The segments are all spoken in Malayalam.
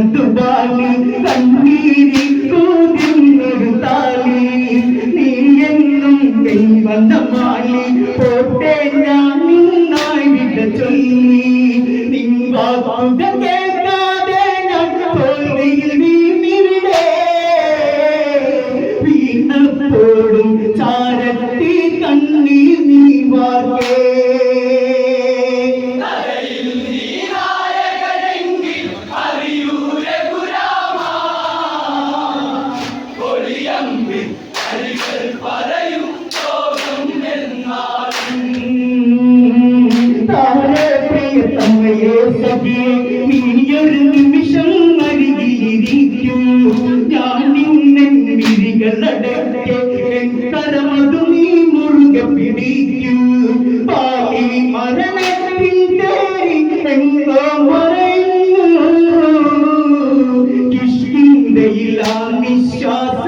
ബാലി കണ്ണീരി കൂതിന്നൊരു താലി നീ എന്നും ദൈവന്ന മാലി പോട്ടെ ഞാൻ നിന്നായി വിട ചൊല്ലി. നിൻ വാക്കുക താരപ്രിയതമയേ സഖിയേ, നീയൊരു നിമിഷം അരികിലിരിക്കൂ. ഞാൻ നിന്നെ മിഴികളടയ്ക്കെ, എൻ കരമതു നീ മുറുകെ പിടിക്കൂ. പാലി മരണത്തിൻ തേരി എങ്ങോ മറയുന്നു. കിഷ്കിന്ധയിൽ ആ നിശ്വാസം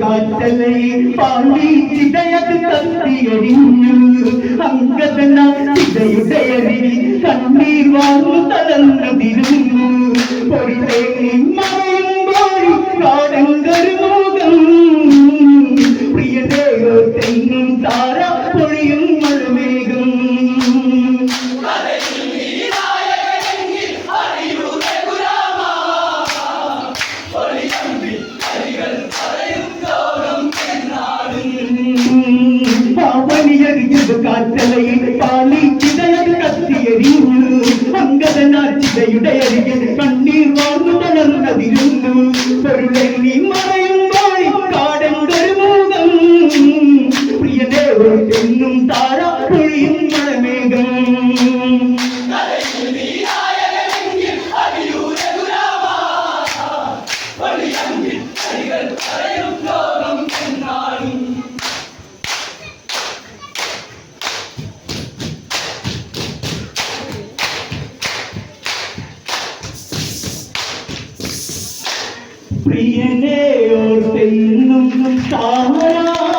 കാറ്റലയിൽ പാണ്ടി ചിതയത് കത്തിയടിഞ്ഞു അങ്കതന ചിതയുടെ കണ്ണീർ വാങ്ങു തളർന്നതിരുന്നു പൊടി നിന്നറിയുമ്പോൾ எரிந்து காற்றலை காலி சிதையது கத்தி எரியுள்ளு அங்கதனா சிதையுடைய கண்ணீர் வாழ்ந்து பொருளை நீ പ്രിയനെ ഓർത്തെന്നും താരാ